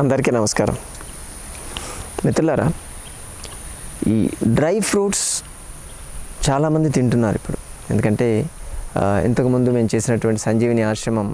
అందరికీ నమస్కారం. మిత్రులారా ఈ డ్రై ఫ్రూట్స్ చాలామంది తింటున్నారు ఇప్పుడు. ఎందుకంటే ఇంతకుముందు మేము చేసినటువంటి సంజీవిని ఆశ్రమం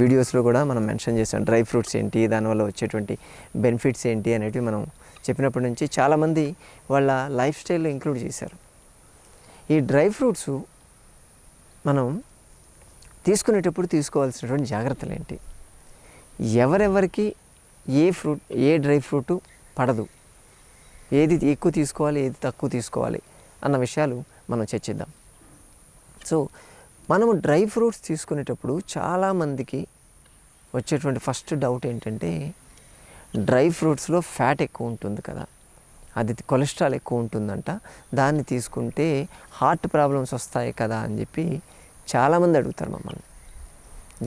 వీడియోస్లో కూడా మనం మెన్షన్ చేసాం డ్రై ఫ్రూట్స్ ఏంటి దానివల్ల వచ్చేటువంటి బెనిఫిట్స్ ఏంటి అనేటివి మనం చెప్పినప్పటి నుంచి చాలామంది వాళ్ళ లైఫ్ స్టైల్లో ఇంక్లూడ్ చేశారు. ఈ డ్రై ఫ్రూట్స్ మనం తీసుకునేటప్పుడు తీసుకోవాల్సినటువంటి జాగ్రత్తలు ఏంటి? ఎవరెవరికి ఏ ఫ్రూట్ ఏ డ్రై ఫ్రూట్ పడదు. ఏది ఎక్కువ తీసుకోవాలి ఏది తక్కువ తీసుకోవాలి అన్న విషయాలు మనం చర్చిద్దాం సో మనము డ్రై ఫ్రూట్స్ తీసుకునేటప్పుడు చాలామందికి వచ్చేటువంటి ఫస్ట్ డౌట్ ఏంటంటే డ్రై ఫ్రూట్స్లో ఫ్యాట్ ఎక్కువ ఉంటుంది కదా. అది కొలెస్ట్రాల్ ఎక్కువ ఉంటుందంట. దాన్ని తీసుకుంటే హార్ట్ ప్రాబ్లమ్స్ వస్తాయి కదా అని చెప్పి చాలామంది అడుగుతారు మమ్మల్ని.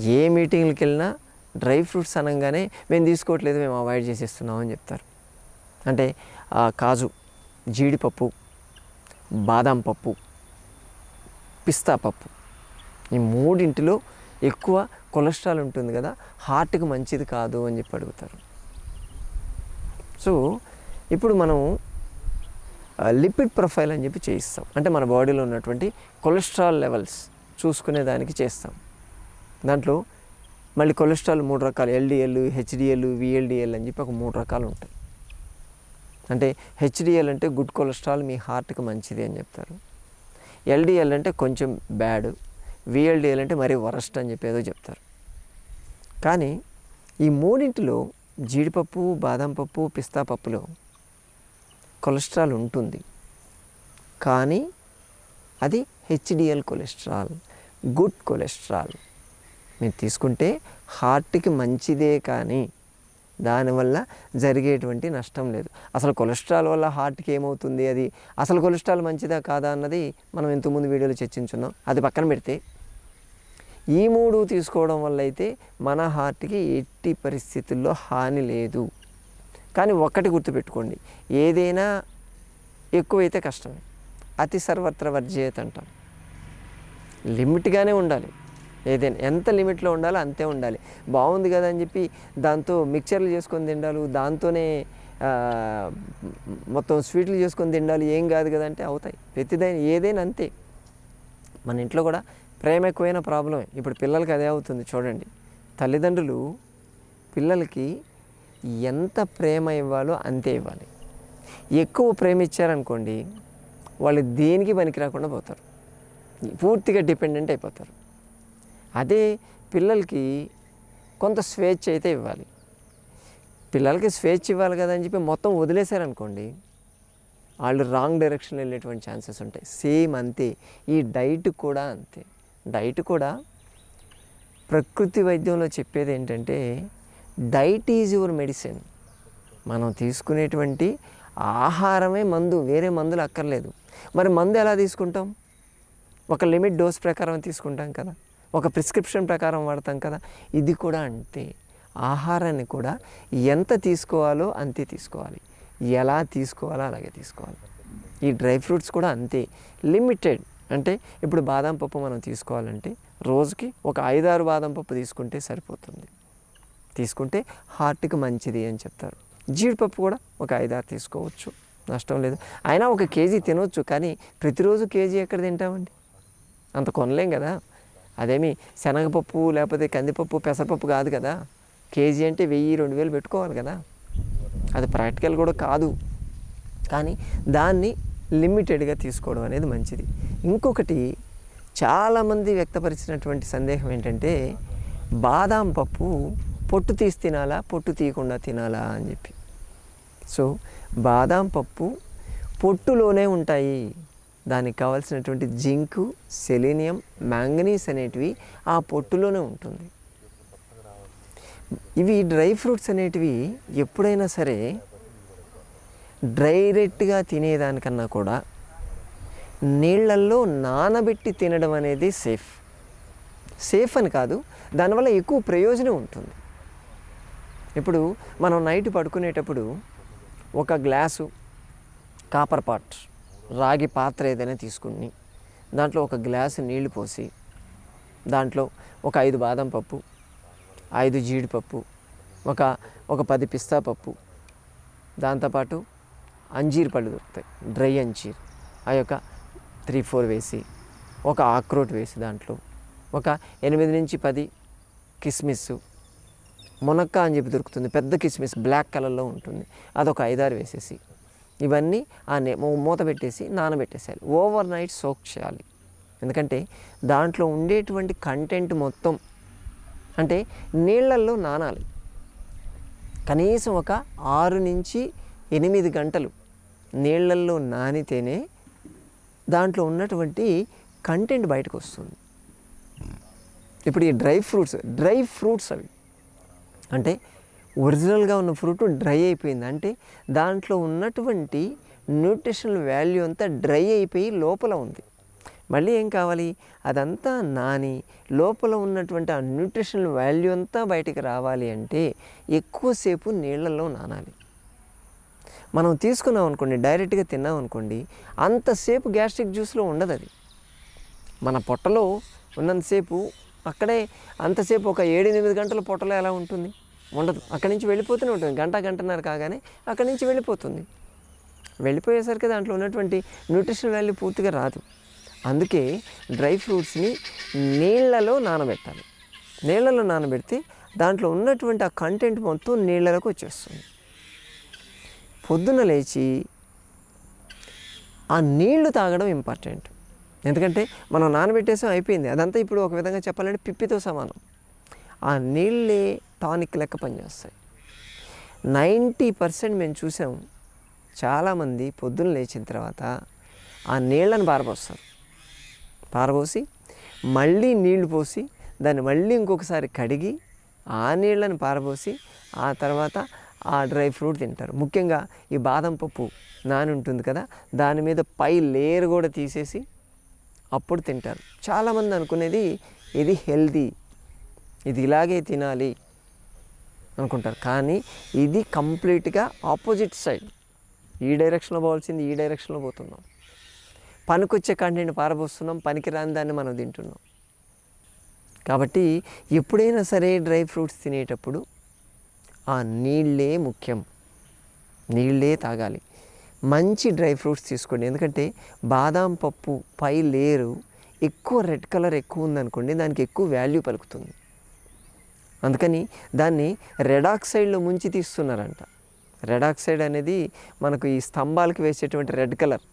ఏ మీటింగ్లకి వెళ్ళినా డ్రై ఫ్రూట్స్ అనగానే మేము తీసుకోవట్లేదు మేము అవాయిడ్ చేసేస్తున్నాం అని చెప్తారు. అంటే కాజు జీడిపప్పు బాదం పప్పు పిస్తా పప్పు. ఈ మూడింటిలో ఎక్కువ కొలెస్ట్రాల్ ఉంటుంది కదా హార్ట్కి మంచిది కాదు అని చెప్పి అడుగుతారు. సో ఇప్పుడు మనం లిపిడ్ ప్రొఫైల్ అని చెప్పి చేయిస్తాం. అంటే మన బాడీలో ఉన్నటువంటి కొలెస్ట్రాల్ లెవెల్స్ చూసుకునే దానికి చేస్తాం. దాంట్లో మళ్ళీ కొలెస్ట్రాల్ మూడు రకాలు ఎల్డిఎల్ హెచ్డిఎల్ విఎల్డిఎల్ అని చెప్పి ఒక మూడు రకాలు ఉంటాయి. అంటే హెచ్డిఎల్ అంటే గుడ్ కొలెస్ట్రాల్ మీ హార్ట్కి మంచిది అని చెప్తారు. ఎల్డిఎల్ అంటే కొంచెం బ్యాడ్ విఎల్డిఎల్ అంటే మరీ వరస్ట్ అని చెప్పి ఏదో చెప్తారు. కానీ ఈ మూడింటిలో జీడిపప్పు బాదం పప్పు పిస్తా పప్పులో కొలెస్ట్రాల్ ఉంటుంది. కానీ అది హెచ్డిఎల్ కొలెస్ట్రాల్ గుడ్ కొలెస్ట్రాల్. మీరు తీసుకుంటే హార్ట్కి మంచిదే కానీ దానివల్ల జరిగేటువంటి నష్టం లేదు. అసలు కొలెస్ట్రాల్ వల్ల హార్ట్కి ఏమవుతుంది అది? అసలు కొలెస్ట్రాల్ మంచిదా కాదా అన్నది మనం ఇంతకుముందు వీడియోలో చర్చించున్నాం. అది పక్కన పెడితే ఈ మూడు తీసుకోవడం వల్ల అయితే మన హార్ట్కి ఎట్టి పరిస్థితుల్లో హాని లేదు. కానీ ఒక్కటి గుర్తుపెట్టుకోండి. ఏదైనా ఎక్కువైతే కష్టమే. అతి సర్వత్ర వర్జేత అంటాం. లిమిట్గానే ఉండాలి. ఏదైనా ఎంత లిమిట్లో ఉండాలో అంతే ఉండాలి. బాగుంది కదా అని చెప్పి దాంతో మిక్చర్లు చేసుకొని తిండాలు దాంతోనే మొత్తం స్వీట్లు చేసుకొని తిండాలి ఏం కాదు కదంటే అవుతాయి. ప్రతిదైనా ఏదైనా అంతే. మన ఇంట్లో కూడా ప్రేమ ఎక్కువైన ప్రాబ్లమే. ఇప్పుడు పిల్లలకి అదే అవుతుంది చూడండి. తల్లిదండ్రులు పిల్లలకి ఎంత ప్రేమ ఇవ్వాలో అంతే ఇవ్వాలి. ఎక్కువ ప్రేమ ఇచ్చారనుకోండి వాళ్ళు దేనికి పనికి రాకుండా పోతారు. పూర్తిగా డిపెండెంట్ అయిపోతారు. అదే పిల్లలకి కొంత స్వేచ్ఛ అయితే ఇవ్వాలి. పిల్లలకి స్వేచ్ఛ ఇవ్వాలి కదా అని చెప్పి మొత్తం వదిలేశారనుకోండి వాళ్ళు రాంగ్ డైరెక్షన్ వెళ్ళేటువంటి ఛాన్సెస్ ఉంటాయి. సేమ్ అంతే. ఈ డైట్ కూడా అంతే. డైట్ కూడా ప్రకృతి వైద్యంలో చెప్పేది ఏంటంటే డైట్ ఈజ్ యువర్ మెడిసిన్. మనం తీసుకునేటువంటి ఆహారమే మందు వేరే మందులు అక్కర్లేదు. మరి మందు ఎలా తీసుకుంటాం? ఒక లిమిట్ డోస్ ప్రకారం తీసుకుంటాం కదా. ఒక ప్రిస్క్రిప్షన్ ప్రకారం వాడతాం కదా. ఇది కూడా అంతే. ఆహారాన్ని కూడా ఎంత తీసుకోవాలో అంతే తీసుకోవాలి. ఎలా తీసుకోవాలో అలాగే తీసుకోవాలి. ఈ డ్రై ఫ్రూట్స్ కూడా అంతే. లిమిటెడ్ అంటే ఇప్పుడు బాదం పప్పు మనం తీసుకోవాలంటే రోజుకి ఒక ఐదారు బాదం పప్పు తీసుకుంటే సరిపోతుంది. తీసుకుంటే హార్ట్కి మంచిది అని చెప్తారు. జీడిపప్పు కూడా ఒక ఐదారు తీసుకోవచ్చు. నష్టం లేదు. అయినా ఒక కేజీ తినవచ్చు కానీ ప్రతిరోజు కేజీ ఎక్కడ తింటామండి? అంత కొనలేం కదా. అదేమి శనగపప్పు లేకపోతే కందిపప్పు పెసరపప్పు కాదు కదా. కేజీ అంటే వెయ్యి రెండు వేలు పెట్టుకోవాలి కదా. అది ప్రాక్టికల్ కూడా కాదు. కానీ దాన్ని లిమిటెడ్గా తీసుకోవడం అనేది మంచిది. ఇంకొకటి చాలామంది వ్యక్తపరిచినటువంటి సందేహం ఏంటంటే బాదాం పప్పు పొట్టు తీసి తినాలా పొట్టు తీయకుండా తినాలా అని చెప్పి. సో బాదాం పప్పు పొట్టులోనే ఉంటాయి. దానికి కావాల్సినటువంటి జింకు సెలీనియం మ్యాంగనీస్ అనేటివి ఆ పొట్టులోనే ఉంటుంది. ఇవి డ్రై ఫ్రూట్స్ అనేటివి ఎప్పుడైనా సరే డైరెక్ట్గా తినేదానికన్నా కూడా నీళ్ళల్లో నానబెట్టి తినడం అనేది సేఫ్. సేఫ్ అని కాదు దానివల్ల ఎక్కువ ప్రయోజనం ఉంటుంది. ఇప్పుడు మనం నైట్ పడుకునేటప్పుడు ఒక గ్లాసు కాపర్ పాట్ రాగి పాత్ర ఏదైనా తీసుకుని దాంట్లో ఒక గ్లాసు నీళ్ళు పోసి దాంట్లో ఒక ఐదు బాదం పప్పు ఐదు జీడిపప్పు ఒక ఒక పది పిస్తా పప్పు. దాంతోపాటు అంజీర్ పళ్ళు దొరుకుతాయి డ్రై అంజీర్. ఆ యొక్క త్రీ ఫోర్ వేసి ఒక ఆక్రోట్ వేసి దాంట్లో ఒక ఎనిమిది నుంచి పది కిస్మిస్ మునక్క అని చెప్పి దొరుకుతుంది పెద్ద కిస్మిస్ బ్లాక్ కలర్లో ఉంటుంది. అదొక ఐదారు వేసేసి. ఇవన్నీ ఆ మూత పెట్టేసి నానబెట్టేసేయాలి. ఓవర్ నైట్ సోక్ చేయాలి. ఎందుకంటే దాంట్లో ఉండేటువంటి కంటెంట్ మొత్తం అంటే నీళ్ళల్లో నానాలి. కనీసం ఒక ఆరు నుంచి ఎనిమిది గంటలు నీళ్ళల్లో నానితేనే దాంట్లో ఉన్నటువంటి కంటెంట్ బయటకు వస్తుంది. ఇప్పుడు ఈ డ్రై ఫ్రూట్స్ డ్రై ఫ్రూట్స్ అవి. అంటే ఒరిజినల్గా ఉన్న ఫ్రూట్ డ్రై అయిపోయింది. అంటే దాంట్లో ఉన్నటువంటి న్యూట్రిషనల్ వాల్యూ అంతా డ్రై అయిపోయి లోపల ఉంది. మళ్ళీ ఏం కావాలి? అదంతా నాని. లోపల ఉన్నటువంటి ఆ న్యూట్రిషనల్ వాల్యూ అంతా బయటికి రావాలి అంటే ఎక్కువసేపు నీళ్ళల్లో నానాలి. మనం తీసుకున్నాం అనుకోండి డైరెక్ట్గా తిన్నాం అనుకోండి అంతసేపు గ్యాస్ట్రిక్ జ్యూస్లో ఉండదు అది మన పొట్టలో ఉన్నంతసేపు అక్కడే అంతసేపు ఒక ఏడు ఎనిమిది గంటల పొట్టలో ఎలా ఉంటుంది? ఉండదు. అక్కడి నుంచి వెళ్ళిపోతూనే ఉంటుంది. గంట గంటన్నర కాగానే అక్కడి నుంచి వెళ్ళిపోతుంది. వెళ్ళిపోయేసరికి దాంట్లో ఉన్నటువంటి న్యూట్రిషన్ వాల్యూ పూర్తిగా రాదు. అందుకే డ్రై ఫ్రూట్స్ని నీళ్ళలో నానబెట్టాలి. నీళ్ళలో నానబెడితే దాంట్లో ఉన్నటువంటి ఆ కంటెంట్ మొత్తం నీళ్ళలోకి వచ్చేస్తుంది. పొద్దున లేచి ఆ నీళ్ళు తాగడం ఇంపార్టెంట్. ఎందుకంటే మనం నానబెట్టేసాం అయిపోయింది. అదంతా ఇప్పుడు ఒక విధంగా చెప్పాలంటే పిప్పితో సమానం. ఆ నీళ్ళే టానిక్ లెక్క పనిచేస్తాయి. నైంటీ పర్సెంట్ మేము చూసాం చాలామంది పొద్దున్న లేచిన తర్వాత ఆ నీళ్ళని పారబోస్తారు. పారబోసి మళ్ళీ నీళ్ళు పోసి దాన్ని మళ్ళీ ఇంకొకసారి కడిగి ఆ నీళ్ళని పారబోసి ఆ తర్వాత ఆ డ్రై ఫ్రూట్ తింటారు. ముఖ్యంగా ఈ బాదం పప్పు నాని ఉంటుంది కదా దాని మీద పై లేయర్ కూడా తీసేసి అప్పుడు తింటారు. చాలామంది అనుకునేది ఇది హెల్దీ ఇది ఇలాగే తినాలి అనుకుంటారు. కానీ ఇది కంప్లీట్గా ఆపోజిట్ సైడ్. ఈ డైరెక్షన్లో పోవాల్సింది ఈ డైరెక్షన్లో పోతున్నాం. పనికొచ్చే కంటెంట్ పారబోస్తున్నాం పనికి రాని దాన్ని మనం తింటున్నాం. కాబట్టి ఎప్పుడైనా సరే డ్రై ఫ్రూట్స్ తినేటప్పుడు ఆ నీళ్ళే ముఖ్యం. నీళ్ళే తాగాలి. మంచి డ్రై ఫ్రూట్స్ తీసుకోండి. ఎందుకంటే బాదాం పప్పు పై లేరు ఎక్కువ రెడ్ కలర్ ఎక్కువ ఉందనుకోండి దానికి ఎక్కువ వాల్యూ పలుకుతుంది. అందుకని దాన్ని రెడాక్సైడ్లో ముంచి తీస్తున్నారంట. రెడాక్సైడ్ అనేది మనకు ఈ స్తంభాలకు వేసేటువంటి రెడ్ కలర్.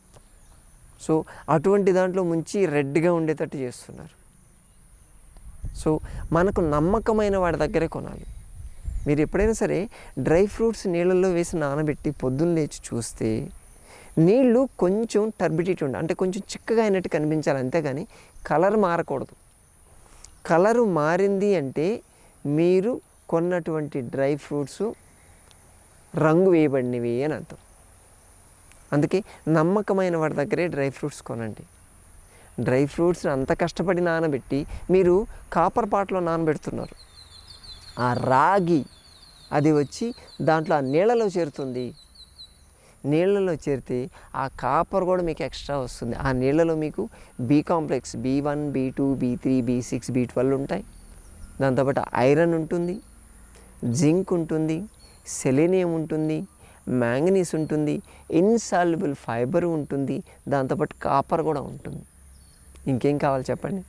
సో అటువంటి దాంట్లో ముంచి రెడ్గా ఉండేటట్టు చేస్తున్నారు. సో మనకు నమ్మకమైన వాడి దగ్గరే కొనాలి. మీరు ఎప్పుడైనా సరే డ్రై ఫ్రూట్స్ నీళ్ళల్లో వేసి నానబెట్టి పొద్దున్న లేచి చూస్తే నీళ్ళు కొంచెం టర్బిడిటీ ఉండాలి అంటే కొంచెం చిక్కగా అయినట్టు కనిపించాలి అంతేగాని కలర్ మారకూడదు. కలరు మారింది అంటే మీరు కొన్నటువంటి డ్రై ఫ్రూట్స్ రంగు వేయబడినవి అని అర్థం. అందుకే నమ్మకమైన వాడి దగ్గరే డ్రై ఫ్రూట్స్ కొనండి. డ్రై ఫ్రూట్స్ని అంత కష్టపడి నానబెట్టి మీరు కాపర్ పాట్లో నానబెడుతున్నారు. ఆ రాగి అది వచ్చి దాంట్లో ఆ నీళ్ళలో చేరుతుంది. నీళ్ళలో చేరితే ఆ కాపర్ కూడా మీకు ఎక్స్ట్రా వస్తుంది. ఆ నీళ్ళలో మీకు B complex B one B two B three B six B twelve ఉంటాయి. దాంతోపాటు ఐరన్ ఉంటుంది జింక్ ఉంటుంది సెలీనియం ఉంటుంది మ్యాంగనీస్ ఉంటుంది ఇన్సాల్యుబుల్ ఫైబర్ ఉంటుంది దాంతోపాటు కాపర్ కూడా ఉంటుంది. ఇంకేం కావాలి చెప్పండి?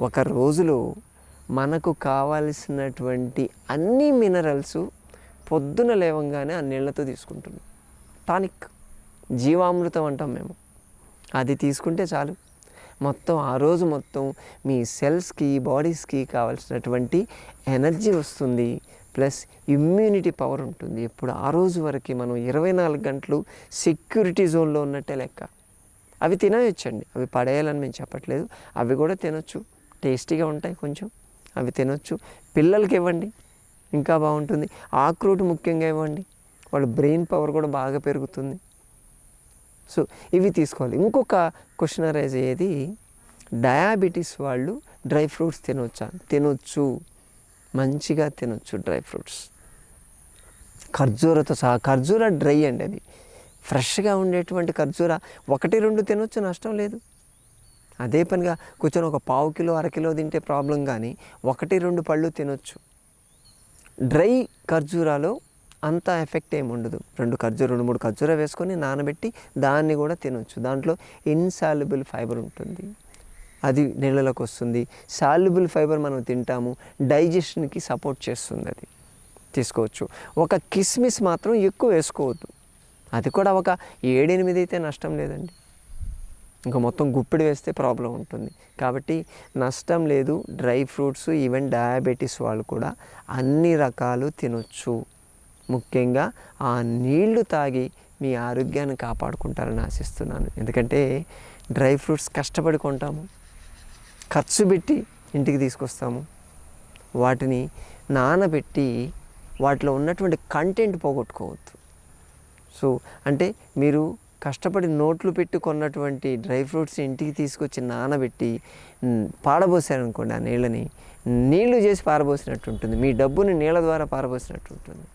ఒక రోజులో మనకు కావాల్సినటువంటి అన్ని మినరల్స్ పొద్దున లేవంగానే ఆ నీళ్ళతో తీసుకుంటుంది టానిక్ జీవామృతం అంటాం మేము. అది తీసుకుంటే చాలు. మొత్తం ఆ రోజు మొత్తం మీ సెల్స్కి బాడీస్కి కావాల్సినటువంటి ఎనర్జీ వస్తుంది. ప్లస్ ఇమ్యూనిటీ పవర్ ఉంటుంది. ఎప్పుడు ఆ రోజు వరకు మనం ఇరవై నాలుగు గంటలు సెక్యూరిటీ జోన్లో ఉన్నట్టే లెక్క. అవి తినవచ్చండి అవి పడేయాలని మేము చెప్పట్లేదు. అవి కూడా తినొచ్చు. టేస్టీగా ఉంటాయి కొంచెం. అవి తినొచ్చు. పిల్లలకి ఇవ్వండి. ఇంకా బాగుంటుంది. ఆక్రూట్ ముఖ్యంగా ఇవ్వండి. వాళ్ళ బ్రెయిన్ పవర్ కూడా బాగా పెరుగుతుంది. సో ఇవి తీసుకోవాలి. ఇంకొక క్వశ్చన్ అరైజ్ అయ్యేది డయాబెటీస్ వాళ్ళు డ్రై ఫ్రూట్స్ తినొచ్చా? తినొచ్చు. మంచిగా తినొచ్చు డ్రై ఫ్రూట్స్. ఖర్జూరతో సహా ఖర్జూర డ్రై అండి అది. ఫ్రెష్గా ఉండేటువంటి ఖర్జూర ఒకటి రెండు తినొచ్చు నష్టం లేదు. అదే పనిగా కూర్చొని ఒక పావు కిలో అరకిలో తింటే ప్రాబ్లం కానీ ఒకటి రెండు పళ్ళు తినొచ్చు. డ్రై ఖర్జూరాలో అంత ఎఫెక్ట్ ఏమి ఉండదు. రెండు ఖర్జూర రెండు మూడు ఖర్జూర వేసుకొని నానబెట్టి దాన్ని కూడా తినొచ్చు. దాంట్లో ఇన్సాల్యుబుల్ ఫైబర్ ఉంటుంది. అది నీళ్ళలోకి వస్తుంది. సాల్యుబుల్ ఫైబర్ మనం తింటాము. డైజెషన్కి సపోర్ట్ చేస్తుంది అది. తీసుకోవచ్చు. ఒక కిస్మిస్ మాత్రం ఎక్కువ వేసుకోవద్దు. అది కూడా ఒక ఏడెనిమిది అయితే నష్టం లేదండి. ఇంకా మొత్తం గుప్పిడి వేస్తే ప్రాబ్లం ఉంటుంది. కాబట్టి నష్టం లేదు. డ్రై ఫ్రూట్స్ ఈవెన్ డయాబెటీస్ వాళ్ళు కూడా అన్ని రకాలు తినొచ్చు. ముఖ్యంగా ఆ నీళ్ళు తాగి మీ ఆరోగ్యాన్ని కాపాడుకుంటారని ఆశిస్తున్నాను. ఎందుకంటే డ్రై ఫ్రూట్స్ కష్టపడి కొంటాము. ఖర్చు పెట్టి ఇంటికి తీసుకొస్తాము. వాటిని నానబెట్టి వాటిలో ఉన్నటువంటి కంటెంట్ పోగొట్టుకోవద్దు. సో అంటే మీరు కష్టపడి నోట్లు పెట్టి కొన్నటువంటి డ్రై ఫ్రూట్స్ ఇంటికి తీసుకొచ్చి నానబెట్టి పారబోసారనుకోండి ఆ నీళ్ళని నీళ్ళు చేసి పారబోసినట్టు ఉంటుంది మీ డబ్బుని నీళ్ళ ద్వారా పారబోసినట్టు ఉంటుంది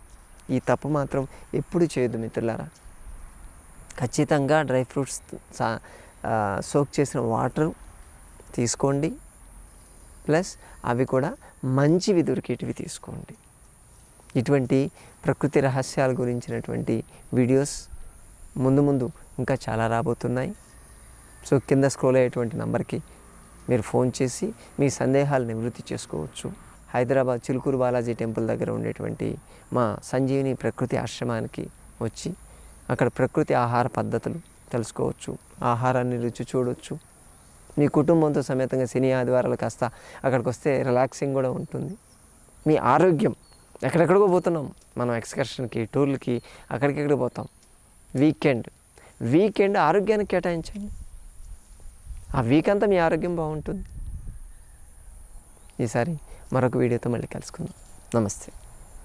ఈ తప్పు మాత్రం ఎప్పుడు చేయదు మిత్రులారా. ఖచ్చితంగా డ్రై ఫ్రూట్స్ సా సోక్ చేసిన వాటర్ తీసుకోండి. ప్లస్ అవి కూడా మంచివి దొరికేటివి తీసుకోండి. ఇటువంటి ప్రకృతి రహస్యాల గురించినటువంటి వీడియోస్ ముందు ముందు ఇంకా చాలా రాబోతున్నాయి. సో కింద స్క్రోల్ అయ్యేటువంటి నంబర్కి మీరు ఫోన్ చేసి మీ సందేహాలు నివృత్తి చేసుకోవచ్చు. హైదరాబాద్ చిలుకూరు బాలాజీ టెంపుల్ దగ్గర ఉండేటువంటి మా సంజీవిని ప్రకృతి ఆశ్రమానికి వచ్చి అక్కడ ప్రకృతి ఆహార పద్ధతులు తెలుసుకోవచ్చు ఆహారాన్ని రుచి చూడవచ్చు మీ కుటుంబంతో సమేతంగా శని ఆదివారాలు కాస్త అక్కడికి వస్తే రిలాక్సింగ్ కూడా ఉంటుంది. మీ ఆరోగ్యం ఎక్కడెక్కడికో పోతున్నాం. మనం ఎక్స్కర్షన్కి టూర్లకి అక్కడికెక్కడ పోతాం. వీకెండ్ వీకెండ్ ఆరోగ్యానికి కేటాయించండి. ఆ వీక్ అంతా మీ ఆరోగ్యం బాగుంటుంది. ఈసారి మరొక వీడియోతో మళ్ళీ కలుసుకుందాం. నమస్తే.